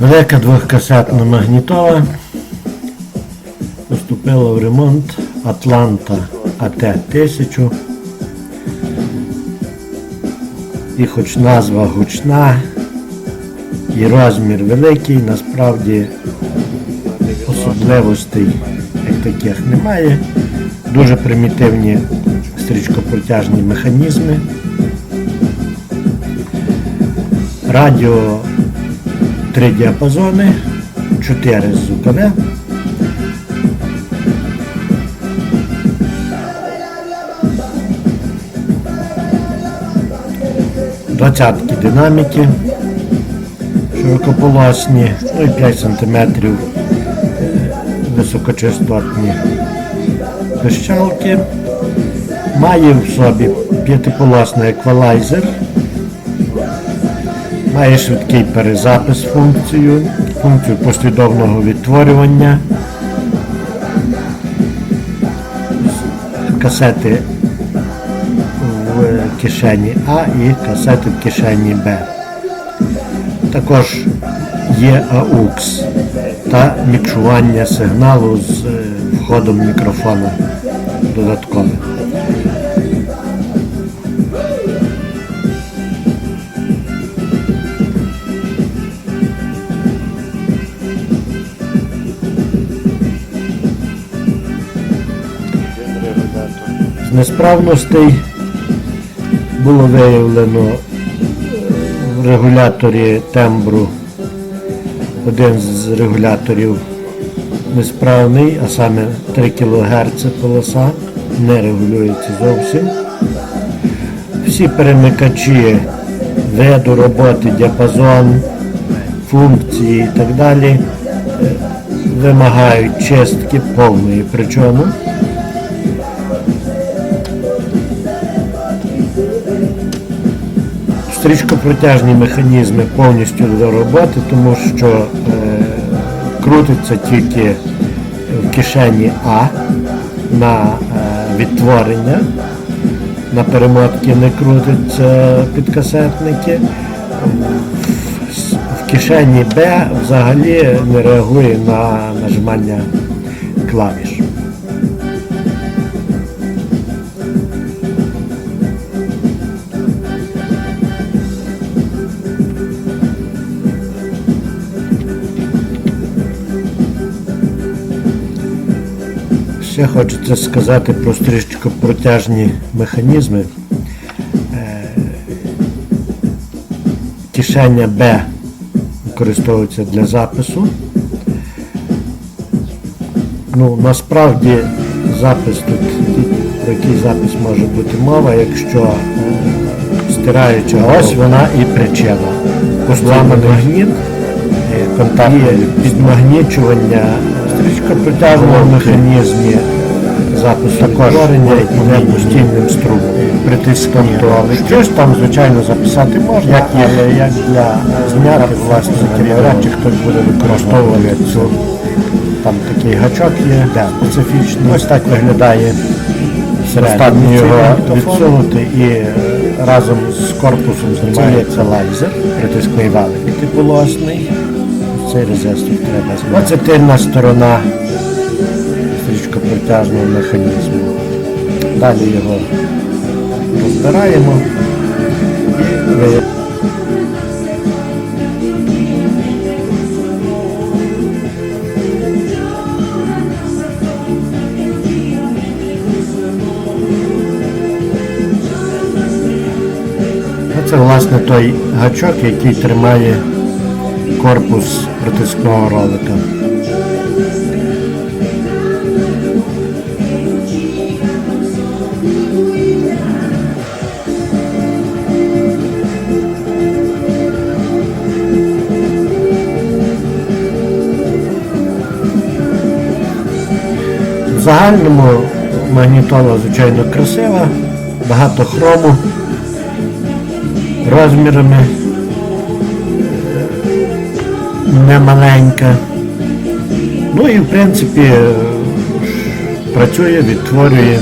Велика двохкасетна магнітола поступила в ремонт Атланта АТ-1000. І хоч назва гучна, і розмір великий, насправді особливостей як таких немає. Дуже примітивні стрічкопротяжні механізми. Радіо три діапазони, 4 звукове. Двадцятки динаміки широкополосні, ну і 5 см високочастотні пищалки. Має в собі п'ятиполосний еквалайзер. Має швидкий перезапис функцію, функцію послідовного відтворювання, касети в кишені А і касети в кишені Б. Також є AUX та мікшування сигналу з е, входом мікрофона додаткове. Несправностей було виявлено в регуляторі тембру один з регуляторів несправний, а саме 3 кГц полоса, не регулюється зовсім. Всі перемикачі виду роботи, діапазон, функції і так далі вимагають чистки повної. Причому стрічкопротяжні механізми повністю до роботи, тому що е, крутиться тільки в кишені А на е, відтворення, на перемотки не крутиться підкасетники. В, кишені Б взагалі не реагує на нажимання клавіш. Ще хочеться сказати про стрічкопротяжні механізми. Е, Кишеня Б використовується для запису. Ну, насправді запис тут, про який запис може бути мова, якщо е, стираюча ось вона і причина. Зламаний гніт, е, контакт підмагнічування стрічкопротяжного механізмі запису творення йде постійним струмом. Притиском до щось там, звичайно, записати можна, як є, але як для зняти власне навряд чи хтось буде використовувати цю. Там такий гачок є специфічний. Ось так виглядає Достатньо його відсунути і е, разом з корпусом знімається лайзер, притискний валик типолосний. Цей резистор треба зняти. Оце тильна сторона стрічкопротяжного механізму. Далі його розбираємо ви- власне той гачок, який тримає корпус притискного ролика. В загальному магнітола, звичайно, красива, багато хрому, розмірами не маленька. Ну і в принципі е, працює, відтворює.